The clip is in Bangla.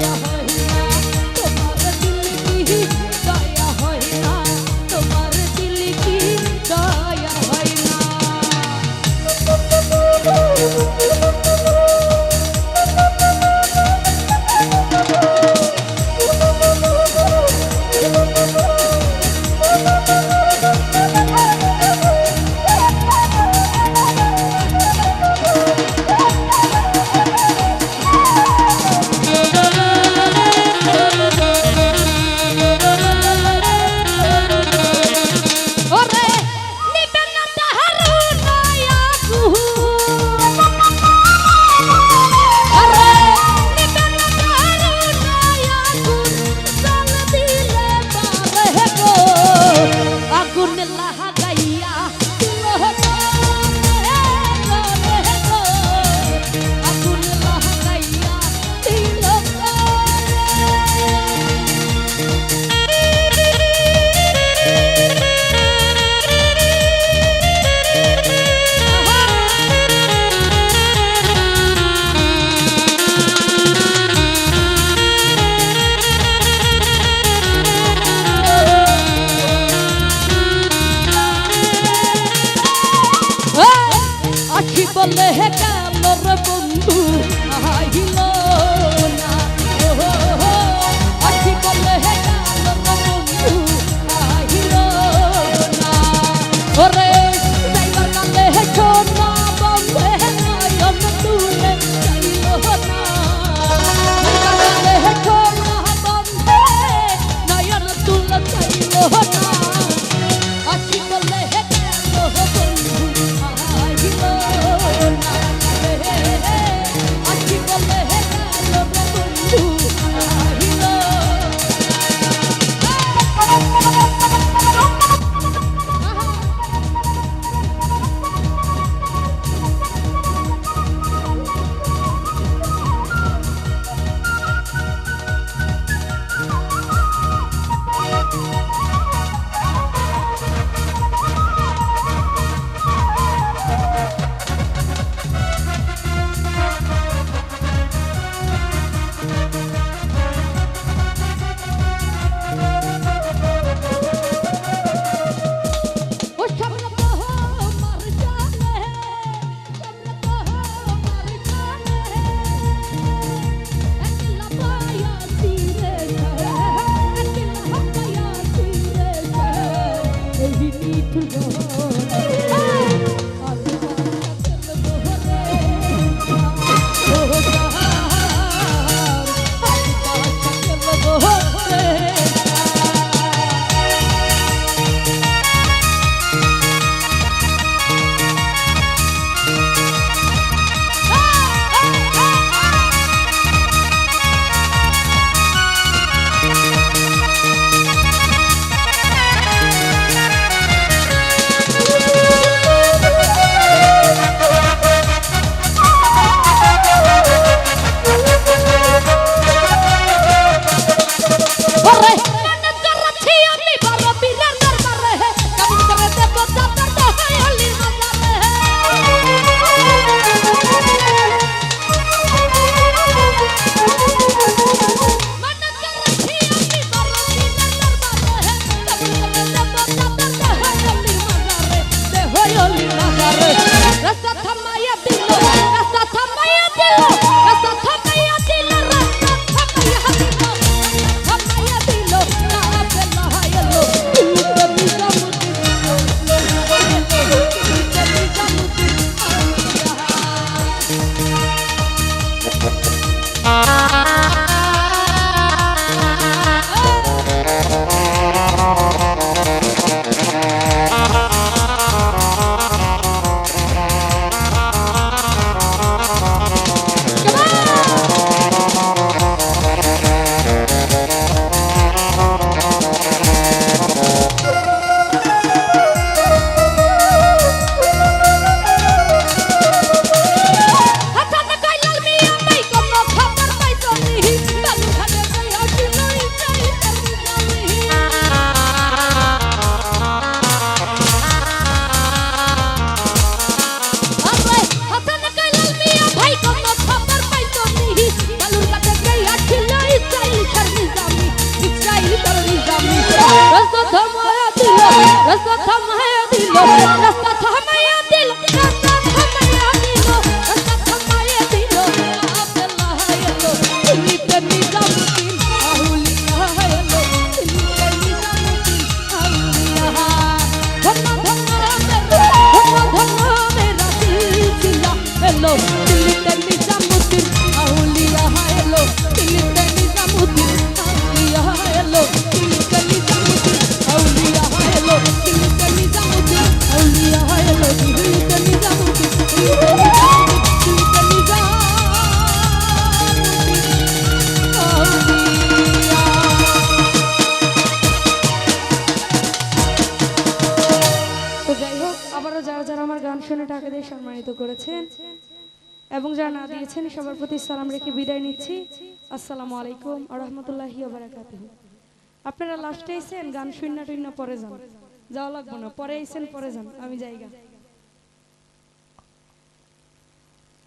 Yeah. শুনে টাকা দিয়ে সম্মানিত করেছেন এবং যারা না দিয়েছেন, সবার প্রতি সালাম রেখে বিদায় নিচ্ছি। আসসালামু আলাইকুম আরহামতুল্লাহি রহমতুল্লাহি বারাকাতুহু। আপনারা লাস্টে এসেন গান শূন্য টুন্য পরে যান। যাওয়া লাগবো না, পরে এসেন পরে যান। আমি জায়গা